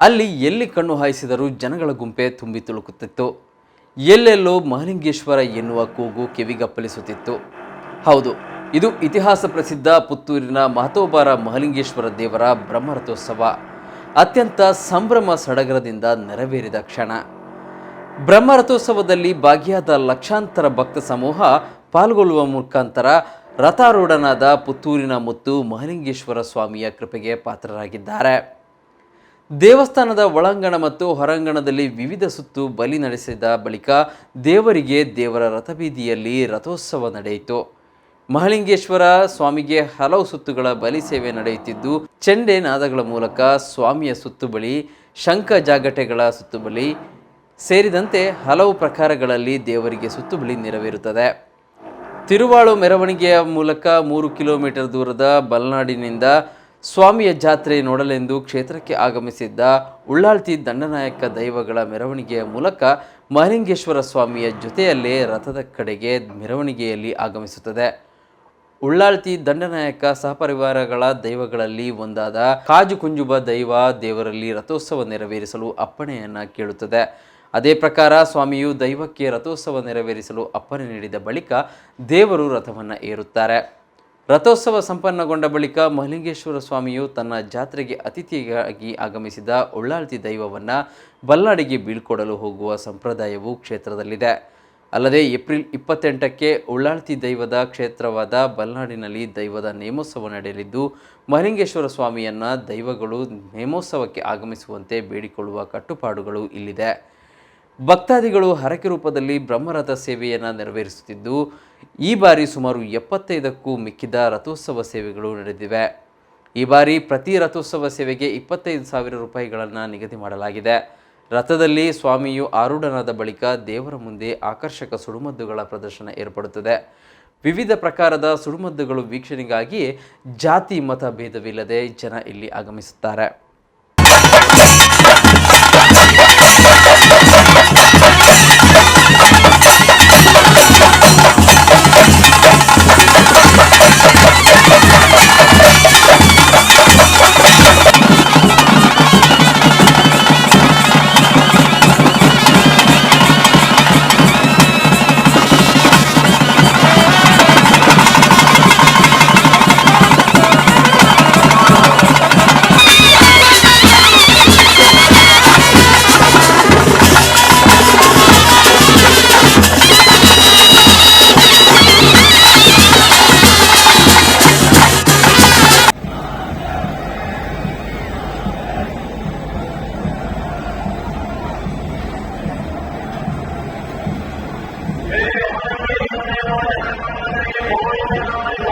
ಅಲ್ಲಿ ಎಲ್ಲಿ ಕಣ್ಣು ಹಾಯಿಸಿದರೂ ಜನಗಳ ಗುಂಪೆ ತುಂಬಿ ತುಳುಕುತ್ತಿತ್ತು. ಎಲ್ಲೆಲ್ಲೋ ಮಹಲಿಂಗೇಶ್ವರ ಎನ್ನುವ ಕೂಗು ಕಿವಿಗಪ್ಪಲಿಸುತ್ತಿತ್ತು. ಹೌದು, ಇದು ಇತಿಹಾಸ ಪ್ರಸಿದ್ಧ ಪುತ್ತೂರಿನ ಮಹತೋಬಾರ ಮಹಲಿಂಗೇಶ್ವರ ದೇವರ ಬ್ರಹ್ಮರಥೋತ್ಸವ. ಅತ್ಯಂತ ಸಂಭ್ರಮ ಸಡಗರದಿಂದ ನೆರವೇರಿದ ಕ್ಷಣ. ಬ್ರಹ್ಮರಥೋತ್ಸವದಲ್ಲಿ ಭಾಗಿಯಾದ ಲಕ್ಷಾಂತರ ಭಕ್ತ ಸಮೂಹ ಪಾಲ್ಗೊಳ್ಳುವ ಮುಖಾಂತರ ರಥಾರೂಢನಾದ ಪುತ್ತೂರಿನ ಮುತ್ತು ಮಹಲಿಂಗೇಶ್ವರ ಸ್ವಾಮಿಯ ಕೃಪೆಗೆ ಪಾತ್ರರಾಗಿದ್ದಾರೆ. ದೇವಸ್ಥಾನದ ಒಳಾಂಗಣ ಮತ್ತು ಹೊರಾಂಗಣದಲ್ಲಿ ವಿವಿಧ ಸುತ್ತು ಬಲಿ ನಡೆಸಿದ ಬಳಿಕ ದೇವರಿಗೆ ದೇವರ ರಥಬೀದಿಯಲ್ಲಿ ರಥೋತ್ಸವ ನಡೆಯಿತು. ಮಹಲಿಂಗೇಶ್ವರ ಸ್ವಾಮಿಗೆ ಹಲವು ಸುತ್ತುಗಳ ಬಲಿ ಸೇವೆ ನಡೆಯುತ್ತಿದ್ದು, ಚೆಂಡೆ ನಾದಗಳ ಮೂಲಕ ಸ್ವಾಮಿಯ ಸುತ್ತು ಬಳಿ ಶಂಖ ಜಾಗಟೆಗಳ ಸುತ್ತು ಬಳಿ ಸೇರಿದಂತೆ ಹಲವು ಪ್ರಕಾರಗಳಲ್ಲಿ ದೇವರಿಗೆ ಸುತ್ತು ಬಳಿ ನೆರವೇರುತ್ತದೆ. ತಿರುವಾಳು ಮೆರವಣಿಗೆಯ ಮೂಲಕ ಮೂರು ಕಿಲೋಮೀಟರ್ ದೂರದ ಬಲ್ನಾಡಿನಿಂದ ಸ್ವಾಮಿಯ ಜಾತ್ರೆ ನೋಡಲೆಂದು ಕ್ಷೇತ್ರಕ್ಕೆ ಆಗಮಿಸಿದ್ದ ಉಳ್ಳಾಳ್ತಿ ದಂಡನಾಯಕ ದೈವಗಳ ಮೆರವಣಿಗೆಯ ಮೂಲಕ ಮಹಲಿಂಗೇಶ್ವರ ಸ್ವಾಮಿಯ ಜೊತೆಯಲ್ಲೇ ರಥದ ಕಡೆಗೆ ಮೆರವಣಿಗೆಯಲ್ಲಿ ಆಗಮಿಸುತ್ತದೆ. ಉಳ್ಳಾಳ್ತಿ ದಂಡನಾಯಕ ಸಹಪರಿವಾರಗಳ ದೈವಗಳಲ್ಲಿ ಒಂದಾದ ಕಾಜು ಕುಂಜುಬ ದೈವ ದೇವರಲ್ಲಿ ರಥೋತ್ಸವ ನೆರವೇರಿಸಲು ಅಪ್ಪಣೆಯನ್ನು ಕೇಳುತ್ತದೆ. ಅದೇ ಪ್ರಕಾರ ಸ್ವಾಮಿಯು ದೈವಕ್ಕೆ ರಥೋತ್ಸವ ನೆರವೇರಿಸಲು ಅಪ್ಪಣೆ ನೀಡಿದ ಬಳಿಕ ದೇವರು ರಥವನ್ನು ಏರುತ್ತಾರೆ. ರಥೋತ್ಸವ ಸಂಪನ್ನಗೊಂಡ ಬಳಿಕ ಮಹಲಿಂಗೇಶ್ವರ ಸ್ವಾಮಿಯು ತನ್ನ ಜಾತ್ರೆಗೆ ಅತಿಥಿಯಾಗಿ ಆಗಮಿಸಿದ ಉಳ್ಳಾಳ್ತಿ ದೈವವನ್ನು ಬಲ್ಲಾಡಿಗೆ ಬೀಳ್ಕೊಡಲು ಹೋಗುವ ಸಂಪ್ರದಾಯವು ಕ್ಷೇತ್ರದಲ್ಲಿದೆ. ಅಲ್ಲದೆ ಏಪ್ರಿಲ್ ಇಪ್ಪತ್ತೆಂಟಕ್ಕೆ ಉಳ್ಳಾಳ್ತಿ ದೈವದ ಕ್ಷೇತ್ರವಾದ ಬಲ್ನಾಡಿನಲ್ಲಿ ದೈವದ ನೇಮೋತ್ಸವ ನಡೆಯಲಿದ್ದು ಮಹಲಿಂಗೇಶ್ವರ ಸ್ವಾಮಿಯನ್ನು ದೈವಗಳು ನೇಮೋತ್ಸವಕ್ಕೆ ಆಗಮಿಸುವಂತೆ ಬೇಡಿಕೊಳ್ಳುವ ಕಟ್ಟುಪಾಡುಗಳು ಇಲ್ಲಿದೆ. ಭಕ್ತಾದಿಗಳು ಹರಕೆ ರೂಪದಲ್ಲಿ ಬ್ರಹ್ಮರಥ ಸೇವೆಯನ್ನು ನೆರವೇರಿಸುತ್ತಿದ್ದು, ಈ ಬಾರಿ ಸುಮಾರು ಎಪ್ಪತ್ತೈದಕ್ಕೂ ಮಿಕ್ಕಿದ ರಥೋತ್ಸವ ಸೇವೆಗಳು ನಡೆದಿವೆ. ಈ ಬಾರಿ ಪ್ರತಿ ರಥೋತ್ಸವ ಸೇವೆಗೆ ಇಪ್ಪತ್ತೈದು ಸಾವಿರ ರೂಪಾಯಿಗಳನ್ನು ನಿಗದಿ ಮಾಡಲಾಗಿದೆ. ರಥದಲ್ಲಿ ಸ್ವಾಮಿಯು ಆರೂಢನಾದ ಬಳಿಕ ದೇವರ ಮುಂದೆ ಆಕರ್ಷಕ ಸುಡುಮದ್ದುಗಳ ಪ್ರದರ್ಶನ ಏರ್ಪಡುತ್ತದೆ. ವಿವಿಧ ಪ್ರಕಾರದ ಸುಡುಮದ್ದುಗಳು ವೀಕ್ಷಣೆಗಾಗಿ ಜಾತಿ ಮತ ಭೇದವಿಲ್ಲದೆ ಜನ ಇಲ್ಲಿ ಆಗಮಿಸುತ್ತಾರೆ. Oi,